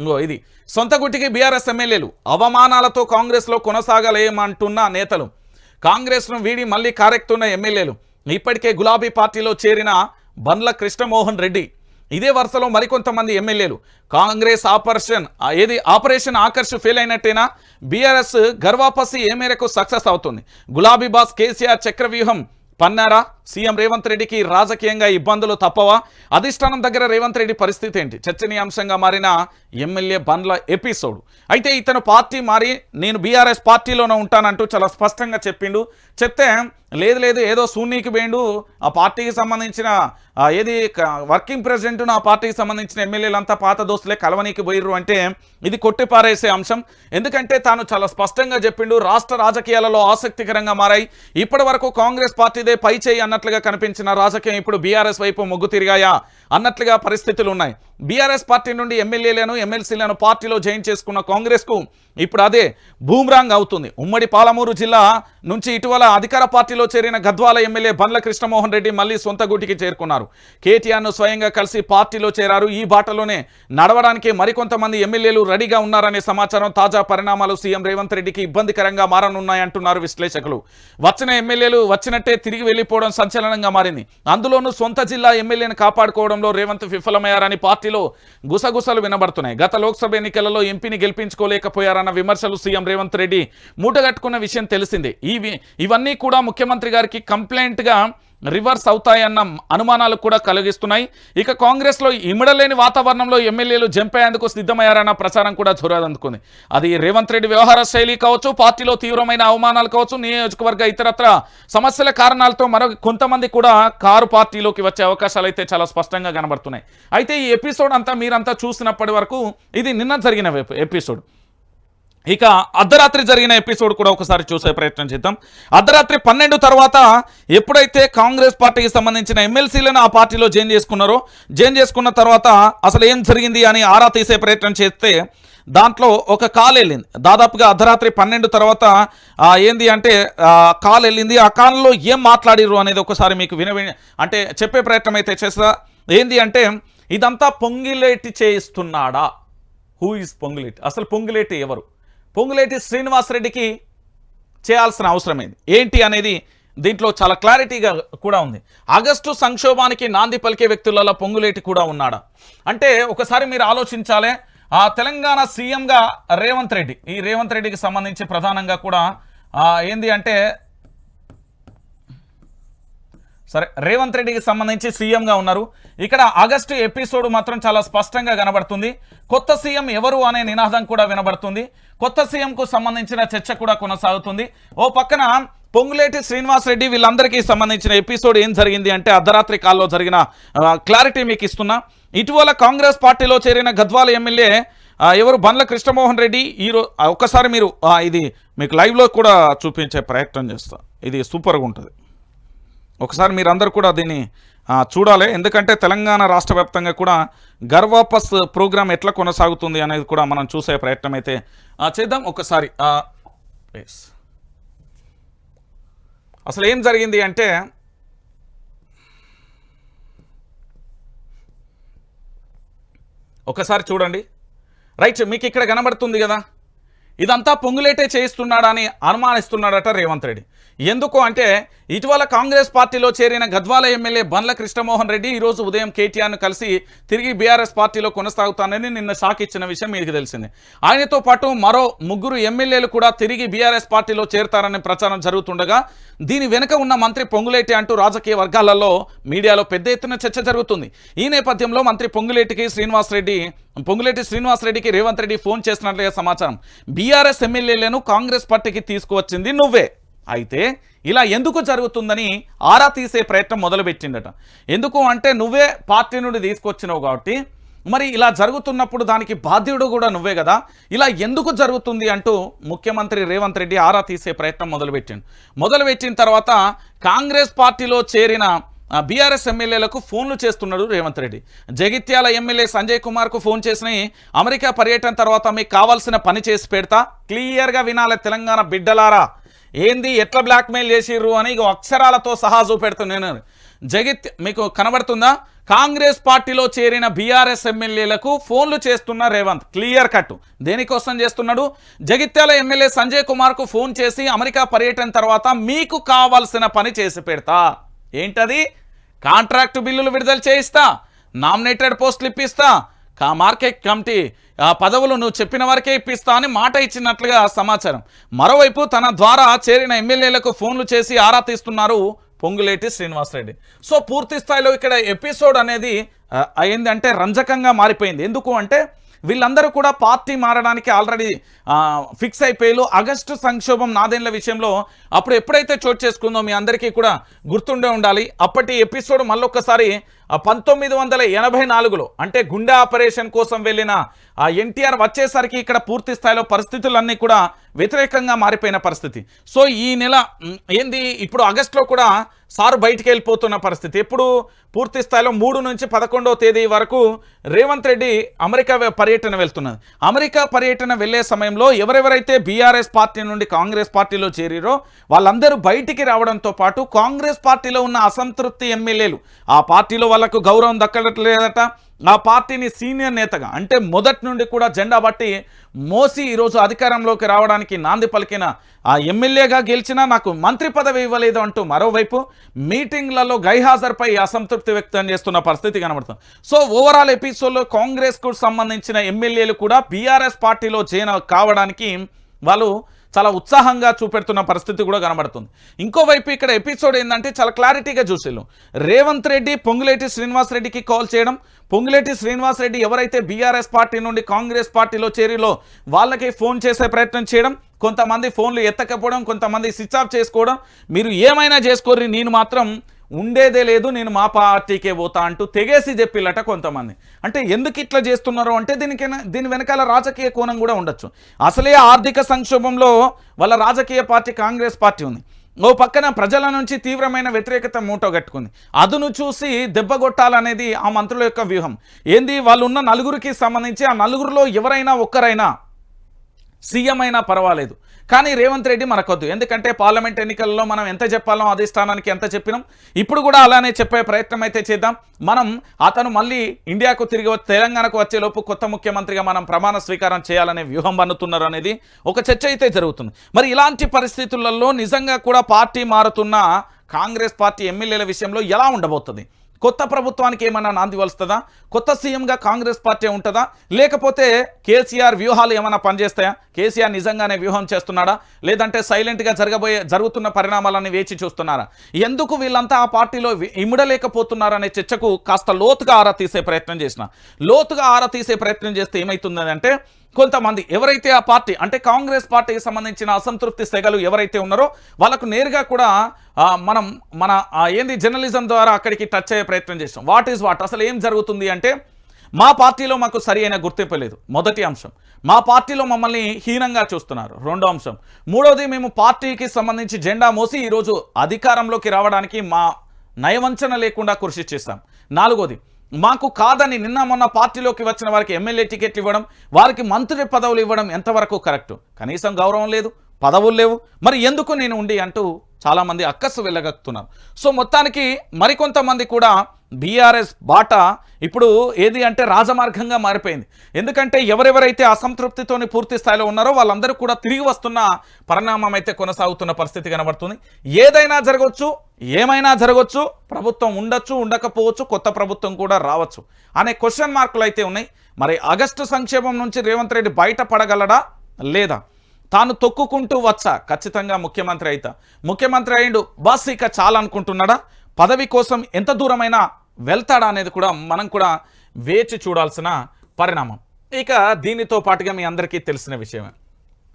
ఇంకో ఇది. సొంత గుట్టికి బీఆర్ఎస్ ఎమ్మెల్యేలు అవమానాలతో కాంగ్రెస్లో కొనసాగలేమంటున్న నేతలు. కాంగ్రెస్ను వీడి మళ్ళీ కారెక్తున్న ఎమ్మెల్యేలు. ఇప్పటికే గులాబీ పార్టీలో చేరిన బండ్ల కృష్ణమోహన్ రెడ్డి. ఇదే వరుసలో మరికొంతమంది ఎమ్మెల్యేలు. కాంగ్రెస్ ఆపరేషన్ ఏది? ఆపరేషన్ ఆకర్ష్ ఫెయిల్ అయినట్టేనా? బీఆర్ఎస్ గర్వాపసి ఏ మేరకు సక్సెస్ అవుతుంది? గులాబీ బాస్ కేసీఆర్ చక్రవ్యూహం పన్నారా? సీఎం రేవంత్ రెడ్డికి రాజకీయంగా ఇబ్బందులు తప్పవా? అధిష్టానం దగ్గర రేవంత్ రెడ్డి పరిస్థితి ఏంటి? చర్చనీయాంశంగా మారిన ఎమ్మెల్యే బండ్ల ఎపిసోడ్. అయితే ఇతను పార్టీ మారి నేను బీఆర్ఎస్ పార్టీలోనే ఉంటానంటూ చాలా స్పష్టంగా చెప్పిండు. చెప్తే లేదు లేదు ఏదో శూన్యకి పోయిండు ఆ పార్టీకి సంబంధించిన ఏది వర్కింగ్ ప్రెసిడెంట్ నా పార్టీకి సంబంధించిన ఎమ్మెల్యేలంతా పాత దోస్తులే కలవనీకి పోయిర్రు అంటే ఇది కొట్టిపారేసే అంశం. ఎందుకంటే తాను చాలా స్పష్టంగా చెప్పిండు రాష్ట్ర రాజకీయాలలో ఆసక్తికరంగా మారాయి. ఇప్పటి కాంగ్రెస్ పార్టీదే పై చేయి అన్నట్లుగా కనిపించిన రాజకీయం ఇప్పుడు బీఆర్ఎస్ వైపు మొగ్గు తిరిగాయా? అన్నట్లుగా పరిస్థితులు ఉన్నాయి. బీఆర్ఎస్ పార్టీ నుండి ఎమ్మెల్యేలను ఎమ్మెల్సీలను పార్టీలో జాయిన్ చేసుకున్న కాంగ్రెస్కు ఇప్పుడు అదే బూమ్రాంగ్ అవుతుంది. ఉమ్మడి పాలమూరు జిల్లా నుంచి ఇటీవల అధికార పార్టీలో చేరిన గద్వాల ఎమ్మెల్యే బండ్ల కృష్ణమోహన్ రెడ్డి మళ్ళీ సొంత గూటికి చేరుకున్నారు. కేటీఆర్ను స్వయంగా కలిసి పార్టీలో చేరారు. ఈ బాటలోనే నడవడానికి మరికొంతమంది ఎమ్మెల్యేలు రెడీగా ఉన్నారనే సమాచారం తాజా పరిణామాలు సీఎం రేవంత్ రెడ్డికి ఇబ్బందికరంగా మారనున్నాయంటున్నారు విశ్లేషకులు. వచ్చిన ఎమ్మెల్యేలు వచ్చినట్టే తిరిగి వెళ్ళిపోవడం సంచలనంగా మారింది. అందులోనూ సొంత జిల్లా ఎమ్మెల్యేను కాపాడుకోవడంలో రేవంత్ విఫలమయ్యారని పార్టీ పార్టీలో గుసగుసలు వినబడుతున్నాయి. గత లోక్సభ ఎన్నికలలో ఎంపీని గెలిపించుకోలేకపోయారన్న విమర్శలు సీఎం రేవంత్ రెడ్డి మూటగట్టుకున్న విషయం తెలిసిందే. ఇవి ఇవన్నీ కూడా ముఖ్యమంత్రి గారికి కంప్లైంట్గా రివర్స్ అవుతాయన్న అనుమానాలు కూడా కలిగిస్తున్నాయి. ఇక కాంగ్రెస్లో ఇమిడలేని వాతావరణంలో ఎమ్మెల్యేలు జంపేందుకు సిద్ధమయ్యారన్న ప్రచారం కూడా జోరాదందుకుంది. అది రేవంత్ రెడ్డి వ్యవహార శైలి కావచ్చు పార్టీలో తీవ్రమైన అవమానాలు కావచ్చు నియోజకవర్గ ఇతరత్ర సమస్యల కారణాలతో మరో కొంతమంది కూడా కారు పార్టీలోకి వచ్చే అవకాశాలు అయితే చాలా స్పష్టంగా కనబడుతున్నాయి. అయితే ఈ ఎపిసోడ్ అంతా మీరంతా చూసినప్పటి వరకు ఇది నిన్న జరిగిన ఎపిసోడ్. ఇక అర్ధరాత్రి జరిగిన ఎపిసోడ్ కూడా ఒకసారి చూసే ప్రయత్నం చేద్దాం. అర్ధరాత్రి పన్నెండు తర్వాత ఎప్పుడైతే కాంగ్రెస్ పార్టీకి సంబంధించిన ఎమ్మెల్సీలను ఆ పార్టీలో జైన్ చేసుకున్నారో జైన్ చేసుకున్న తర్వాత అసలు ఏం జరిగింది అని ఆరా తీసే ప్రయత్నం చేస్తే దాంట్లో ఒక కాల్ వెళ్ళింది. దాదాపుగా అర్ధరాత్రి పన్నెండు తర్వాత ఏంది అంటే కాల్ వెళ్ళింది. ఆ కాల్లో ఏం మాట్లాడిర్రు అనేది ఒకసారి మీకు విన అంటే చెప్పే ప్రయత్నం అయితే చేస్తా. ఏంది అంటే ఇదంతా పొంగిలేటి చేయిస్తున్నాడా? Who is Ponguleti? అసలు పొంగిలేటి ఎవరు? పొంగులేటి శ్రీనివాసరెడ్డికి చేయాల్సిన అవసరమైంది. ఏంటి అనేది దీంట్లో చాలా క్లారిటీగా కూడా ఉంది. ఆగస్టు సంక్షోభానికి నాంది పలికే వ్యక్తులలో పొంగులేటి కూడా ఉన్నాడా? అంటే ఒకసారి మీరు ఆలోచించాలే ఆ తెలంగాణ సీఎంగా రేవంత్ రెడ్డి ఈ రేవంత్ రెడ్డికి సంబంధించి ప్రధానంగా కూడా ఏంది అంటే సరే రేవంత్ రెడ్డికి సంబంధించి సీఎంగా ఉన్నారు. ఇక్కడ ఆగస్టు ఎపిసోడ్ మాత్రం చాలా స్పష్టంగా కనబడుతుంది. కొత్త సీఎం ఎవరు అనే నినాదం కూడా వినబడుతుంది. కొత్త సీఎంకు సంబంధించిన చర్చ కూడా కొనసాగుతుంది. ఓ పక్కన పొంగులేటి శ్రీనివాస్ రెడ్డి వీళ్ళందరికీ సంబంధించిన ఎపిసోడ్ ఏం జరిగింది అంటే అర్ధరాత్రి కాల్లో జరిగిన క్లారిటీ మీకు ఇస్తున్నా. ఇటీవల కాంగ్రెస్ పార్టీలో చేరిన గద్వాల ఎమ్మెల్యే ఎవరు? బండ్ల కృష్ణమోహన్ రెడ్డి ఈరోజు ఆ, ఒక్కసారి మీరు ఇది మీకు లైవ్లో కూడా చూపించే ప్రయత్నం చేస్తా. ఇది సూపర్గా ఉంటుంది. ఒకసారి మీరందరూ కూడా దీన్ని చూడాలి. ఎందుకంటే తెలంగాణ రాష్ట్ర వ్యాప్తంగా కూడా గర్వాపస్ ప్రోగ్రాం ఎట్లా కొనసాగుతుంది అనేది కూడా మనం చూసే ప్రయత్నం అయితే చేద్దాం ఒకసారి. అసలు ఏం జరిగింది అంటే ఒకసారి చూడండి. రైట్ మీకు ఇక్కడ కనబడుతుంది కదా? ఇదంతా పొంగులేటే చేయిస్తున్నాడని అనుమానిస్తున్నాడట రేవంత్ రెడ్డి. ఎందుకు అంటే ఇటీవల కాంగ్రెస్ పార్టీలో చేరిన గద్వాల ఎమ్మెల్యే బండ్ల కృష్ణమోహన్ రెడ్డి ఈరోజు ఉదయం కేటీఆర్ను కలిసి తిరిగి బీఆర్ఎస్ పార్టీలో కొనసాగుతానని నిన్న షాక్ ఇచ్చిన విషయం మీకు తెలిసిందే. ఆయనతో పాటు మరో ముగ్గురు ఎమ్మెల్యేలు కూడా తిరిగి బీఆర్ఎస్ పార్టీలో చేరతారనే ప్రచారం జరుగుతుండగా దీని వెనుక ఉన్న మంత్రి పొంగులేటి అంటూ రాజకీయ వర్గాలలో మీడియాలో పెద్ద ఎత్తున చర్చ జరుగుతుంది. ఈ నేపథ్యంలో మంత్రి పొంగులేటికి శ్రీనివాస్ రెడ్డి పొంగులేటి శ్రీనివాస్ రెడ్డికి రేవంత్ రెడ్డి ఫోన్ చేసినట్లుగా సమాచారం. బీఆర్ఎస్ ఎమ్మెల్యేలను కాంగ్రెస్ పార్టీకి తీసుకువచ్చింది నువ్వే. అయితే ఇలా ఎందుకు జరుగుతుందని ఆరా తీసే ప్రయత్నం మొదలుపెట్టిండట ఎందుకు అంటే నువ్వే పార్టీ నుండి తీసుకొచ్చినావు కాబట్టి. మరి ఇలా జరుగుతున్నప్పుడు దానికి బాధ్యుడు కూడా నువ్వే కదా. ఇలా ఎందుకు జరుగుతుంది అంటూ ముఖ్యమంత్రి రేవంత్ రెడ్డి ఆరా తీసే ప్రయత్నం మొదలుపెట్టిండు. మొదలుపెట్టిన తర్వాత కాంగ్రెస్ పార్టీలో చేరిన బీఆర్ఎస్ ఎమ్మెల్యేలకు ఫోన్లు చేస్తున్నాడు రేవంత్ రెడ్డి. జగిత్యాల ఎమ్మెల్యే సంజయ్ కుమార్కు ఫోన్ చేసిన అమెరికా పర్యటన తర్వాత మీకు కావాల్సిన పని చేసి పెడతా క్లియర్గా వినాలి తెలంగాణ బిడ్డలారా. ఏంది ఎట్లా బ్లాక్మెయిల్ చేసిర్రు అని అక్షరాలతో సహా చూపెడుతున్నాను జగిత్ మీకు కనబడుతుందా? కాంగ్రెస్ పార్టీలో చేరిన బీఆర్ఎస్ ఎమ్మెల్యేలకు ఫోన్లు చేస్తున్న రేవంత్. క్లియర్ కట్ దేనికోసం చేస్తున్నాడు? జగిత్యాల ఎమ్మెల్యే సంజయ్ కుమార్కు ఫోన్ చేసి అమెరికా పర్యటన తర్వాత మీకు కావాల్సిన పని చేసి పెడతా. ఏంటది? కాంట్రాక్టు బిల్లులు విడుదల చేయిస్తా నామినేటెడ్ పోస్టులు ఇప్పిస్తా కా మార్కెట్ కమిటీ ఆ పదవులు నువ్వు చెప్పిన వరకే ఇప్పిస్తా అని మాట ఇచ్చినట్లుగా సమాచారం. మరోవైపు తన ద్వారా చేరిన ఎమ్మెల్యేలకు ఫోన్లు చేసి ఆరా తీస్తున్నారు పొంగులేటి శ్రీనివాసరెడ్డి. సో పూర్తి స్థాయిలో ఇక్కడ ఎపిసోడ్ అనేది అయిందంటే అయింది అంటే రంజకంగా మారిపోయింది. ఎందుకు అంటే వీళ్ళందరూ కూడా పార్టీ మారడానికి ఆల్రెడీ ఫిక్స్ అయిపోయారు. ఆగస్టు సంక్షోభం నాదేళ్ళ విషయంలో అప్పుడు ఎప్పుడైతే చోటు చేసుకుందో మీ అందరికీ కూడా గుర్తుండే ఉండాలి. అప్పటి ఎపిసోడ్ మళ్ళొక్కసారి పంతొమ్మిది వందల ఎనభై నాలుగులో అంటే గుండె ఆపరేషన్ కోసం వెళ్ళిన ఆ ఎన్టీఆర్ వచ్చేసరికి ఇక్కడ పూర్తి స్థాయిలో పరిస్థితులన్నీ కూడా వ్యతిరేకంగా మారిపోయిన పరిస్థితి. సో ఈ నెల ఏంది? ఇప్పుడు ఆగస్టులో కూడా సార్ బయటికి వెళ్ళిపోతున్న పరిస్థితి. ఎప్పుడు పూర్తి స్థాయిలో మూడు నుంచి పదకొండవ తేదీ వరకు రేవంత్ రెడ్డి అమెరికా పర్యటన వెళ్తున్నది. అమెరికా పర్యటన వెళ్ళే సమయంలో ఎవరెవరైతే బీఆర్ఎస్ పార్టీ నుండి కాంగ్రెస్ పార్టీలో చేరిరో వాళ్ళందరూ బయటికి రావడంతో పాటు కాంగ్రెస్ పార్టీలో ఉన్న అసంతృప్తి ఎమ్మెల్యేలు ఆ పార్టీలో వాళ్ళకు గౌరవం దక్కట్లేదట నా పార్టీని సీనియర్ నేతగా అంటే మొదటి నుండి కూడా జెండా బట్టి మోసి ఈరోజు అధికారంలోకి రావడానికి నాంది పలికిన ఆ ఎమ్మెల్యేగా గెలిచినా నాకు మంత్రి పదవి ఇవ్వలేదు అంటూ మరోవైపు మీటింగ్లలో గైహాజర్పై అసంతృప్తి వ్యక్తం చేస్తున్న పరిస్థితి కనబడుతుంది. సో ఓవరాల్ ఎపిసోడ్లో కాంగ్రెస్కు సంబంధించిన ఎమ్మెల్యేలు కూడా బీఆర్ఎస్ పార్టీలో చేన కావడానికి వాళ్ళు చాలా ఉత్సాహంగా చూపెడుతున్న పరిస్థితి కూడా కనబడుతుంది. ఇంకోవైపు ఇక్కడ ఎపిసోడ్ ఏంటంటే చాలా క్లారిటీగా చూసేళ్ళు. రేవంత్ రెడ్డి పొంగులేటి శ్రీనివాస్ రెడ్డికి కాల్ చేయడం. పొంగులేటి శ్రీనివాస్ రెడ్డి ఎవరైతే బీఆర్ఎస్ పార్టీ నుండి కాంగ్రెస్ పార్టీలో చేరిలో వాళ్ళకి ఫోన్ చేసే ప్రయత్నం చేయడం. కొంతమంది ఫోన్లు ఎత్తకపోవడం కొంతమంది స్విచ్ ఆఫ్ చేసుకోవడం. మీరు ఏమైనా చేసుకోర్రి నేను మాత్రం ఉండేదే లేదు నేను మా పార్టీకే పోతా అంటూ తెగేసి చెప్పిల్లట కొంతమంది. అంటే ఎందుకు ఇట్లా చేస్తున్నారు అంటే దీనికి దీని వెనకాల రాజకీయ కోణం కూడా ఉండొచ్చు. అసలే ఆర్థిక సంక్షోభంలో వాళ్ళ రాజకీయ పార్టీ కాంగ్రెస్ పార్టీ ఉంది. ఓ పక్కన ప్రజల నుంచి తీవ్రమైన వ్యతిరేకత మూటో కట్టుకుంది అదును చూసి దెబ్బగొట్టాలనేది ఆ మంత్రుల యొక్క వ్యూహం. ఏంది? వాళ్ళు ఉన్న నలుగురికి సంబంధించి ఆ నలుగురిలో ఎవరైనా ఒక్కరైనా సీఎం అయినా పర్వాలేదు. కానీ రేవంత్ రెడ్డి మనకొద్దు. ఎందుకంటే పార్లమెంట్ ఎన్నికల్లో మనం ఎంత చెప్పాలో అధిష్టానానికి ఎంత చెప్పినాం. ఇప్పుడు కూడా అలానే చెప్పే ప్రయత్నం అయితే చేద్దాం. మనం అతను మళ్ళీ ఇండియాకు తిరిగి వచ్చి తెలంగాణకు వచ్చేలోపు కొత్త ముఖ్యమంత్రిగా మనం ప్రమాణ స్వీకారం చేయాలనే వ్యూహం పన్నుతున్నారు అనేది ఒక చర్చ అయితే జరుగుతుంది. మరి ఇలాంటి పరిస్థితులలో నిజంగా కూడా పార్టీ మారుతున్న కాంగ్రెస్ పార్టీ ఎమ్మెల్యేల విషయంలో ఎలా ఉండబోతుంది? కొత్త ప్రభుత్వానికి ఏమైనా నాంది వలుస్తుందా? కొత్త సీఎంగా కాంగ్రెస్ పార్టీ ఉంటుందా? లేకపోతే కేసీఆర్ వ్యూహాలు ఏమైనా పనిచేస్తాయా? కేసీఆర్ నిజంగానే వ్యూహం చేస్తున్నాడా? లేదంటే సైలెంట్గా జరగబోయే జరుగుతున్న పరిణామాలని వేచి చూస్తున్నారా? ఎందుకు వీళ్ళంతా ఆ పార్టీలో వి- ఇమిడలేకపోతున్నారనే చర్చకు కాస్త లోతుగా ఆరా తీసే ప్రయత్నం చేసిన. లోతుగా ఆరా తీసే ప్రయత్నం చేస్తే ఏమవుతుందంటే కొంతమంది ఎవరైతే ఆ పార్టీ అంటే కాంగ్రెస్ పార్టీకి సంబంధించిన అసంతృప్తి సెగలు ఎవరైతే ఉన్నారో వాళ్ళకు నేరుగా కూడా మనం మన ఏంది జర్నలిజం ద్వారా అక్కడికి టచ్ అయ్యే ప్రయత్నం చేస్తాం. వాట్ ఈజ్ వాట్ అసలు ఏం జరుగుతుంది అంటే మా పార్టీలో మాకు సరి అయిన గుర్తింపు లేదు. మొదటి అంశం. మా పార్టీలో మమ్మల్ని హీనంగా చూస్తున్నారు. రెండో అంశం. మూడోది మేము పార్టీకి సంబంధించి జెండా మోసి ఈరోజు అధికారంలోకి రావడానికి మా నయవంచన లేకుండా కృషి చేస్తాం. నాలుగోది మాకు కాదని నిన్న మొన్న పార్టీలోకి వచ్చిన వారికి ఎమ్మెల్యే టికెట్లు ఇవ్వడం వారికి మంత్రి పదవులు ఇవ్వడం ఎంతవరకు కరెక్టు? కనీసం గౌరవం లేదు పదవులు లేవు. మరి ఎందుకు నేను ఉండి అంటూ చాలామంది అక్కస్సు వెళ్ళగక్కుతున్నారు సో మొత్తానికి మరికొంతమంది కూడా బీఆర్ఎస్ బాట ఇప్పుడు ఏది అంటే రాజమార్గంగా మారిపోయింది. ఎందుకంటే ఎవరెవరైతే అసంతృప్తితోని పూర్తి స్థాయిలో ఉన్నారో వాళ్ళందరూ కూడా తిరిగి వస్తున్న పరిణామం అయితే కొనసాగుతున్న పరిస్థితి కనబడుతుంది. ఏదైనా జరగవచ్చు ఏమైనా జరగవచ్చు ప్రభుత్వం ఉండొచ్చు ఉండకపోవచ్చు కొత్త ప్రభుత్వం కూడా రావచ్చు అనే క్వశ్చన్ మార్కులు అయితే ఉన్నాయి. మరి ఆగస్టు సంక్షేమం నుంచి రేవంత్ రెడ్డి బయటపడగలడా లేదా? తాను తొక్కుకుంటూ వచ్చా? ఖచ్చితంగా ముఖ్యమంత్రి అయితా. ముఖ్యమంత్రి అయిండు. బస్ ఇక చాలా అనుకుంటున్నాడా పదవి కోసం ఎంత దూరమైనా వెళ్తాడా అనేది కూడా మనం కూడా వేచి చూడాల్సిన పరిణామం. ఇక దీనితో పాటుగా మీ అందరికీ తెలిసిన విషయమే.